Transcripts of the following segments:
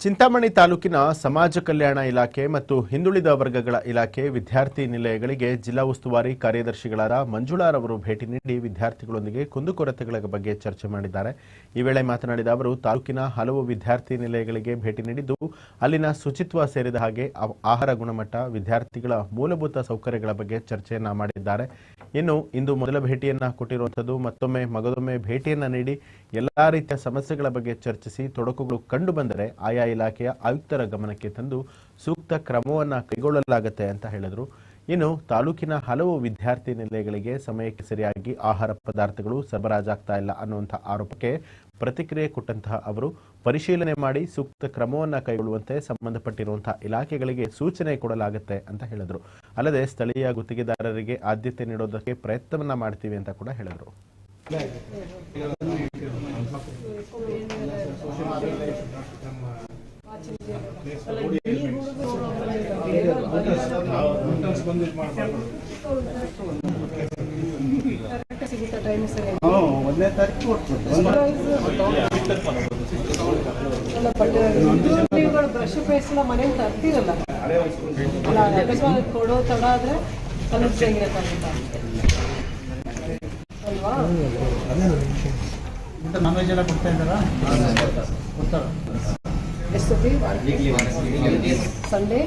ಚಿಂತಾಮಣಿ ತಾಲೂಕಿನ ಸಮಾಜ ಕಲ್ಯಾಣ ಇಲಾಖೆ ಮತ್ತು ಹಿಂದುಳಿದ ವರ್ಗಗಳ ಇಲಾಖೆ ವಿದ್ಯಾರ್ಥಿ ನಿಲಯಗಳಿಗೆ ಜಿಲ್ಲಾ ಉಸ್ತುವಾರಿ ಕಾರ್ಯದರ್ಶಿಗಳಾದ ಮಂಜುಳಾರವರು ಭೇಟಿ ನೀಡಿ ವಿದ್ಯಾರ್ಥಿಗಳೊಂದಿಗೆ ಕುಂದುಕೊರತೆಗಳ ಬಗ್ಗೆ ಚರ್ಚೆ ಮಾಡಿದ್ದಾರೆ. ಈ ವೇಳೆ ಮಾತನಾಡಿದ ಅವರು, ತಾಲೂಕಿನ ಹಲವು ವಿದ್ಯಾರ್ಥಿ ನಿಲಯಗಳಿಗೆ ಭೇಟಿ ನೀಡಿದ್ದು, ಅಲ್ಲಿನ ಶುಚಿತ್ವ ಸೇರಿದ ಹಾಗೆ ಆಹಾರ ಗುಣಮಟ್ಟ, ವಿದ್ಯಾರ್ಥಿಗಳ ಮೂಲಭೂತ ಸೌಕರ್ಯಗಳ ಬಗ್ಗೆ ಚರ್ಚೆಯನ್ನ ಮಾಡಿದ್ದಾರೆ. ಇನ್ನು ಇಂದು ಮೊದಲ ಭೇಟಿಯನ್ನ ಕೊಟ್ಟಿರುವಂಥದ್ದು, ಮತ್ತೊಮ್ಮೆ ಮಗದೊಮ್ಮೆ ಭೇಟಿಯನ್ನ ನೀಡಿ ಎಲ್ಲಾ ರೀತಿಯ ಸಮಸ್ಯೆಗಳ ಬಗ್ಗೆ ಚರ್ಚಿಸಿ, ತೊಡಕುಗಳು ಕಂಡು ಬಂದರೆ ಆಯಾ ಇಲಾಖೆಯ ಆಯುಕ್ತರ ಗಮನಕ್ಕೆ ತಂದು ಸೂಕ್ತ ಕ್ರಮವನ್ನ ಕೈಗೊಳ್ಳಲಾಗುತ್ತೆ ಅಂತ ಹೇಳಿದರು. ಇನ್ನು ತಾಲೂಕಿನ ಹಲವು ವಿದ್ಯಾರ್ಥಿ ನಿಲಯಗಳಿಗೆ ಸಮಯಕ್ಕೆ ಸರಿಯಾಗಿ ಆಹಾರ ಪದಾರ್ಥಗಳು ಸರಬರಾಜಾಗ್ತಾ ಇಲ್ಲ ಅನ್ನುವಂಥ ಆರೋಪಕ್ಕೆ ಪ್ರತಿಕ್ರಿಯೆ ಕೊಟ್ಟಂತಹ ಅವರು ಪರಿಶೀಲನೆ ಮಾಡಿ ಸೂಕ್ತ ಕ್ರಮವನ್ನು ಕೈಗೊಳ್ಳುವಂತೆ ಸಂಬಂಧಪಟ್ಟಿರುವಂತಹ ಇಲಾಖೆಗಳಿಗೆ ಸೂಚನೆ ಕೊಡಲಾಗುತ್ತೆ ಅಂತ ಹೇಳಿದರು. ಅಲ್ಲದೆ ಸ್ಥಳೀಯ ಗುತ್ತಿಗೆದಾರರಿಗೆ ಆದ್ಯತೆ ನೀಡೋದಕ್ಕೆ ಪ್ರಯತ್ನವನ್ನ ಮಾಡ್ತೀವಿ ಅಂತ ಕೂಡ ಹೇಳಿದರು. ಒಂದನೇ ತಾರೀಕು ನೀವುಗಳು ಬ್ರಷ್ ಪೇಸ್ಟ್ ಎಲ್ಲ ಮನೆಗೆ ತರ್ತೀರಲ್ಲ ಅಲ್ಲ ಅಕಸ್ಮಾತ್ ಕೊಡೋ ತಡ ಆದರೆ ಕಲರ್ ತೆಗಿರಕ್ಕಾಗುತ್ತಾ ಅಲ್ವಾ ಊಟ ನಾನ್ ವೆಜ್ ಎಲ್ಲ ಕೊಡ್ತಾ ಇದ್ದಾರಾ? ಕೊಡ್ತಾರ ಸಂಡೇ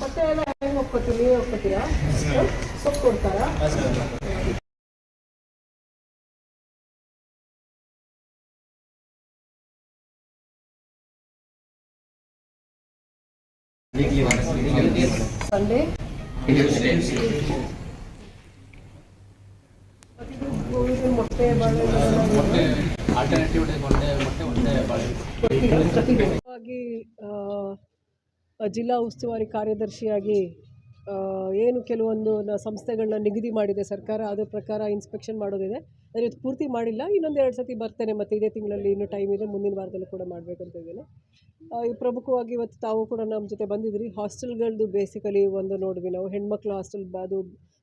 ಮತ್ತೆ ಎಲ್ಲ ಹೆಂಗೆ ಒಪ್ಕೋತೀವಿ ಒಪ್ಕೋತೀರಾ? ಸೊಪ್ಪು ಕೊಡ್ತಾರಾ? ಆ, ಜಿಲ್ಲಾ ಉಸ್ತುವಾರಿ ಕಾರ್ಯದರ್ಶಿಯಾಗಿ ಏನು ಕೆಲವೊಂದು ಸಂಸ್ಥೆಗಳನ್ನ ನಿಗದಿ ಮಾಡಿದೆ ಸರ್ಕಾರ ಅದರ ಪ್ರಕಾರ ಇನ್ಸ್ಪೆಕ್ಷನ್ ಮಾಡೋದಿದೆ. ಅದ್ರ ಇವತ್ತು ಪೂರ್ತಿ ಮಾಡಿಲ್ಲ ಇನ್ನೊಂದು ಎರಡು ಸತಿ ಬರ್ತೇನೆ ಮತ್ತು ಇದೇ ತಿಂಗಳಲ್ಲಿ ಇನ್ನೂ ಟೈಮ್ ಇದೆ ಮುಂದಿನ ವಾರದಲ್ಲೂ ಕೂಡ ಮಾಡಬೇಕಂತ ಇದ್ದೇನೆ. ಆ, ಈ ಪ್ರಮುಖವಾಗಿ ಇವತ್ತು ತಾವು ಕೂಡ ನಮ್ಮ ಜೊತೆ ಬಂದಿದ್ರಿ. ಹಾಸ್ಟೆಲ್ಗಳದ್ದು ಬೇಸಿಕಲಿ ಒಂದು ನೋಡಿದ್ವಿ ನಾವು ಹೆಣ್ಮಕ್ಳು ಹಾಸ್ಟೆಲ್ ಅದು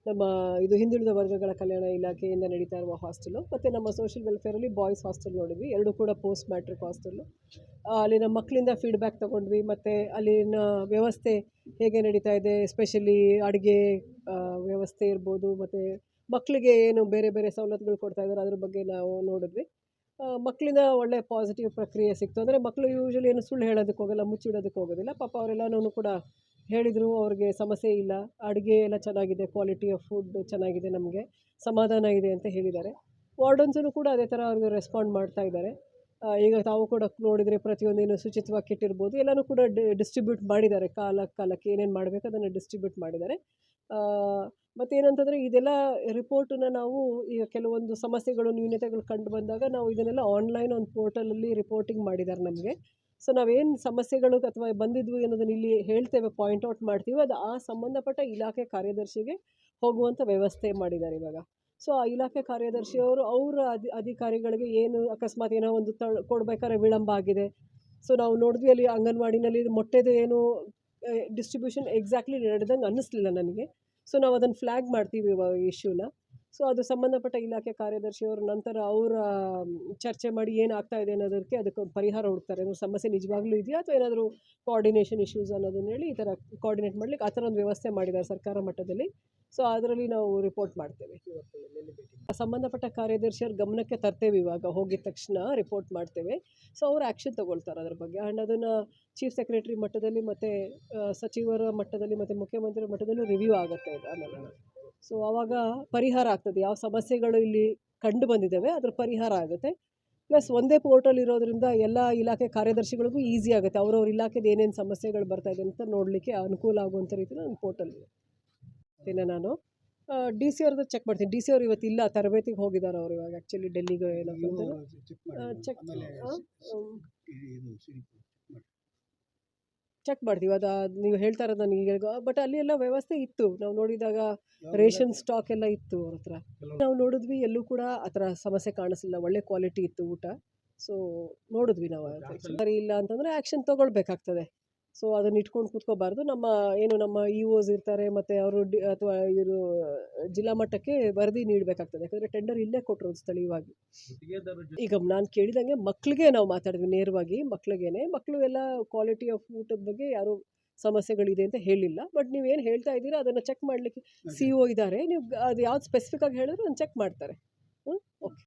ನಮ್ಮ ಇದು ಹಿಂದುಳಿದ ವರ್ಗಗಳ ಕಲ್ಯಾಣ ಇಲಾಖೆಯಿಂದ ನಡೀತಾ ಇರುವ ಹಾಸ್ಟೆಲು ಮತ್ತು ನಮ್ಮ ಸೋಷಿಯಲ್ ವೆಲ್ಫೇರಲ್ಲಿ ಬಾಯ್ಸ್ ಹಾಸ್ಟೆಲ್ ನೋಡಿದ್ವಿ. ಎರಡೂ ಕೂಡ ಪೋಸ್ಟ್ ಮ್ಯಾಟ್ರಿಕ್ ಹಾಸ್ಟೆಲ್ಲು ಅಲ್ಲಿನ ಮಕ್ಕಳಿಂದ ಫೀಡ್ಬ್ಯಾಕ್ ತೊಗೊಂಡ್ವಿ ಮತ್ತು ಅಲ್ಲಿನ ವ್ಯವಸ್ಥೆ ಹೇಗೆ ನಡೀತಾ ಇದೆ ಎಸ್ಪೆಷಲಿ ಅಡುಗೆ ವ್ಯವಸ್ಥೆ ಇರ್ಬೋದು ಮತ್ತು ಮಕ್ಕಳಿಗೆ ಏನು ಬೇರೆ ಬೇರೆ ಸವಲತ್ತುಗಳು ಕೊಡ್ತಾ ಇದ್ದಾರೆ, ಅದ್ರ ಬಗ್ಗೆ ನಾವು ನೋಡಿದ್ವಿ. ಮಕ್ಕಳಿಂದ ಒಳ್ಳೆ ಪಾಸಿಟಿವ್ ಪ್ರಕ್ರಿಯೆ ಸಿಕ್ತು. ಅಂದರೆ ಮಕ್ಕಳು ಯೂಶ್ವಲಿ ಏನು ಸುಳ್ಳು ಹೇಳೋದಕ್ಕೆ ಹೋಗಲ್ಲ ಮುಚ್ಚಿಡೋದಕ್ಕೆ ಹೋಗೋದಿಲ್ಲ. ಪಾಪ ಅವರೆಲ್ಲನೂ ಕೂಡ ಹೇಳಿದರು, ಅವ್ರಿಗೆ ಸಮಸ್ಯೆ ಇಲ್ಲ. ಅಡುಗೆ ಎಲ್ಲ ಚೆನ್ನಾಗಿದೆ ಕ್ವಾಲಿಟಿ ಆಫ್ ಫುಡ್ ಚೆನ್ನಾಗಿದೆ ನಮಗೆ, ಸಮಾಧಾನ ಇದೆ ಅಂತ ಹೇಳಿದ್ದಾರೆ. ವಾರ್ಡನ್ಸೂ ಕೂಡ ಅದೇ ಥರ ಅವ್ರಿಗೆ ರೆಸ್ಪಾಂಡ್ ಮಾಡ್ತಾ ಇದ್ದಾರೆ. ಈಗ ತಾವು ಕೂಡ ನೋಡಿದರೆ ಪ್ರತಿಯೊಂದು ಏನು ಶುಚಿತ್ವ ಕಿಟ್ ಎಲ್ಲನೂ ಕೂಡ ಡಿಸ್ಟ್ರಿಬ್ಯೂಟ್ ಮಾಡಿದ್ದಾರೆ. ಕಾಲ ಕಾಲಕ್ಕೆ ಏನೇನು ಮಾಡಬೇಕು ಅದನ್ನು ಡಿಸ್ಟ್ರಿಬ್ಯೂಟ್ ಮಾಡಿದ್ದಾರೆ. ಮತ್ತೇನಂತಂದರೆ ಇದೆಲ್ಲ ರಿಪೋರ್ಟನ್ನ ನಾವು ಈಗ ಕೆಲವೊಂದು ಸಮಸ್ಯೆಗಳು ನ್ಯೂನತೆಗಳು ಕಂಡು ಬಂದಾಗ ನಾವು ಇದನ್ನೆಲ್ಲ ಆನ್ಲೈನ್ ಒಂದು ಪೋರ್ಟಲಲ್ಲಿ ರಿಪೋರ್ಟಿಂಗ್ ಮಾಡಿದ್ದಾರೆ ನಮಗೆ. ಸೊ ನಾವೇನು ಸಮಸ್ಯೆಗಳು ಅಥವಾ ಬಂದಿದ್ವು ಅನ್ನೋದನ್ನ ಇಲ್ಲಿ ಹೇಳ್ತೇವೆ, ಪಾಯಿಂಟ್ ಔಟ್ ಮಾಡ್ತೀವಿ. ಅದು ಆ ಸಂಬಂಧಪಟ್ಟ ಇಲಾಖೆ ಕಾರ್ಯದರ್ಶಿಗೆ ಹೋಗುವಂಥ ವ್ಯವಸ್ಥೆ ಮಾಡಿದ್ದಾರೆ ಇವಾಗ. ಸೊ ಆ ಇಲಾಖೆ ಕಾರ್ಯದರ್ಶಿಯವರು ಅವರ ಅಧಿ, ಅಧಿಕಾರಿಗಳಿಗೆ ಏನು ಅಕಸ್ಮಾತ್ ಏನೋ ಒಂದು ತ ಕೊಡ್ಬೇಕಾದ್ರೆ ವಿಳಂಬ ಆಗಿದೆ. ಸೊ ನಾವು ನೋಡಿದ್ವಿ ಅಲ್ಲಿ ಅಂಗನವಾಡಿನಲ್ಲಿ ಮೊಟ್ಟೆದು ಏನು ಡಿಸ್ಟ್ರಿಬ್ಯೂಷನ್ ಎಕ್ಸಾಕ್ಟ್ಲಿ ನಡೆದಂಗೆ ಅನ್ನಿಸ್ಲಿಲ್ಲ ನನಗೆ. ಸೊ ನಾವು ಅದನ್ನು ಫ್ಲ್ಯಾಗ್ ಮಾಡ್ತೀವಿ ಇವಾಗ ಇಶ್ಯೂನ ಸೊ, ಅದು ಸಂಬಂಧಪಟ್ಟ ಇಲಾಖೆ ಕಾರ್ಯದರ್ಶಿಯವರು ನಂತರ ಅವರ ಚರ್ಚೆ ಮಾಡಿ ಏನಾಗ್ತಾ ಇದೆ ಅನ್ನೋದಕ್ಕೆ ಅದಕ್ಕೆ ಪರಿಹಾರ ಹುಡುಕ್ತಾರೆ. ಅಂದರೆ ಸಮಸ್ಯೆ ನಿಜವಾಗ್ಲೂ ಇದೆಯಾ ಅಥವಾ ಏನಾದರೂ ಕೋಆರ್ಡಿನೇಷನ್ ಇಶ್ಯೂಸ್ ಅನ್ನೋದನ್ನ ಹೇಳಿ ಈ ಥರ ಕೋಆರ್ಡಿನೇಟ್ ಮಾಡ್ಲಿಕ್ಕೆ ಆ ಥರ ಒಂದು ವ್ಯವಸ್ಥೆ ಮಾಡಿದ್ದಾರೆ ಸರ್ಕಾರ ಮಟ್ಟದಲ್ಲಿ. ಸೊ, ಅದರಲ್ಲಿ ನಾವು ರಿಪೋರ್ಟ್ ಮಾಡ್ತೇವೆ. ಸಂಬಂಧಪಟ್ಟ ಕಾರ್ಯದರ್ಶಿಯವ್ರ ಗಮನಕ್ಕೆ ತರ್ತೇವೆ ಇವಾಗ. ಹೋಗಿದ ತಕ್ಷಣ ರಿಪೋರ್ಟ್ ಮಾಡ್ತೇವೆ. ಸೊ, ಅವರು ಆ್ಯಕ್ಷನ್ ತೊಗೊಳ್ತಾರೆ ಅದ್ರ ಬಗ್ಗೆ. ಆ್ಯಂಡ್ ಅದನ್ನು ಚೀಫ್ ಸೆಕ್ರೆಟರಿ ಮಟ್ಟದಲ್ಲಿ ಮತ್ತು ಸಚಿವರ ಮಟ್ಟದಲ್ಲಿ ಮತ್ತು ಮುಖ್ಯಮಂತ್ರಿ ಮಟ್ಟದಲ್ಲೂ ರಿವ್ಯೂ ಆಗುತ್ತೆ ಆಮೇಲೆ ಸೊ ಆವಾಗ ಪರಿಹಾರ ಆಗ್ತದೆ. ಯಾವ ಸಮಸ್ಯೆಗಳು ಇಲ್ಲಿ ಕಂಡು ಬಂದಿದ್ದಾವೆ ಅದ್ರ ಪರಿಹಾರ ಆಗುತ್ತೆ. ಪ್ಲಸ್ ಒಂದೇ ಪೋರ್ಟಲ್ ಇರೋದ್ರಿಂದ ಎಲ್ಲ ಇಲಾಖೆ ಕಾರ್ಯದರ್ಶಿಗಳಿಗೂ ಈಸಿ ಆಗುತ್ತೆ. ಅವ್ರವ್ರ ಇಲಾಖೆದು ಏನೇನು ಸಮಸ್ಯೆಗಳು ಬರ್ತಾ ಇದೆ ಅಂತ ನೋಡಲಿಕ್ಕೆ ಅನುಕೂಲ ಆಗುವಂಥ ರೀತಿಯಲ್ಲಿ ಒಂದು ಪೋರ್ಟಲ್ ಇದೆ. ಇನ್ನು ನಾನು ಡಿ ಸಿ ಅವ್ರದ್ದು ಚೆಕ್ ಮಾಡ್ತೀನಿ. ಡಿ ಸಿ ಅವ್ರು ಇವತ್ತು ಇಲ್ಲ ತರಬೇತಿಗೆ ಹೋಗಿದ್ದಾರೆ ಅವರು ಇವಾಗ. ಆ್ಯಕ್ಚುಲಿ ಡೆಲ್ಲಿಗೆ ಏನೋ ಚೆಕ್ ಚೆಕ್ ಮಾಡ್ತೀವಿ. ಅದು ನೀವು ಹೇಳ್ತಾ ಇರೋದು ನನಗೆ ಬಟ್ ಅಲ್ಲಿ ಎಲ್ಲ ವ್ಯವಸ್ಥೆ ಇತ್ತು. ನಾವು ನೋಡಿದಾಗ ರೇಷನ್ ಸ್ಟಾಕ್ ಎಲ್ಲ ಇತ್ತು ಅವ್ರ ಹತ್ರ. ನಾವು ನೋಡಿದ್ವಿ ಎಲ್ಲೂ ಕೂಡ ಆ ಥರ ಸಮಸ್ಯೆ ಕಾಣಿಸಲಿಲ್ಲ. ಒಳ್ಳೆ ಕ್ವಾಲಿಟಿ ಇತ್ತು ಊಟ. ಸೊ ನೋಡಿದ್ವಿ ನಾವು ಸರಿ ಇಲ್ಲ ಅಂತಂದರೆ ಆ್ಯಕ್ಷನ್ ತೊಗೊಳ್ಬೇಕಾಗ್ತದೆ. ಸೊ ಅದನ್ನ ಇಟ್ಕೊಂಡು ಕೂತ್ಕೋಬಾರ್ದು. ನಮ್ಮ ಏನು ನಮ್ಮ ಇ ಓಸ್ ಇರ್ತಾರೆ ಮತ್ತು ಅವರು ಡಿ ಅಥವಾ ಇವರು ಜಿಲ್ಲಾ ಮಟ್ಟಕ್ಕೆ ವರದಿ ನೀಡಬೇಕಾಗ್ತದೆ. ಯಾಕಂದರೆ ಟೆಂಡರ್ ಇಲ್ಲೇ ಕೊಟ್ಟರು ಸ್ಥಳೀಯವಾಗಿ. ಈಗ ನಾನು ಕೇಳಿದಂಗೆ ಮಕ್ಕಳಿಗೆ ನಾವು ಮಾತಾಡಿದ್ವಿ ನೇರವಾಗಿ ಮಕ್ಳಿಗೇನೆ. ಮಕ್ಕಳು ಎಲ್ಲ ಕ್ವಾಲಿಟಿ ಆಫ್ ಊಟದ ಬಗ್ಗೆ ಯಾರು ಸಮಸ್ಯೆಗಳಿದೆ ಅಂತ ಹೇಳಿಲ್ಲ. ಬಟ್ ನೀವು ಏನು ಹೇಳ್ತಾ ಇದ್ದೀರಾ ಅದನ್ನು ಚೆಕ್ ಮಾಡಲಿಕ್ಕೆ ಸಿ ಒ ಇದ್ದಾರೆ. ನೀವು ಅದು ಯಾವ್ದು ಸ್ಪೆಸಿಫಿಕ್ ಆಗಿ ಹೇಳಿದ್ರೆ ಅದನ್ನು ಚೆಕ್ ಮಾಡ್ತಾರೆ. ಹ್ಞೂ ಓಕೆ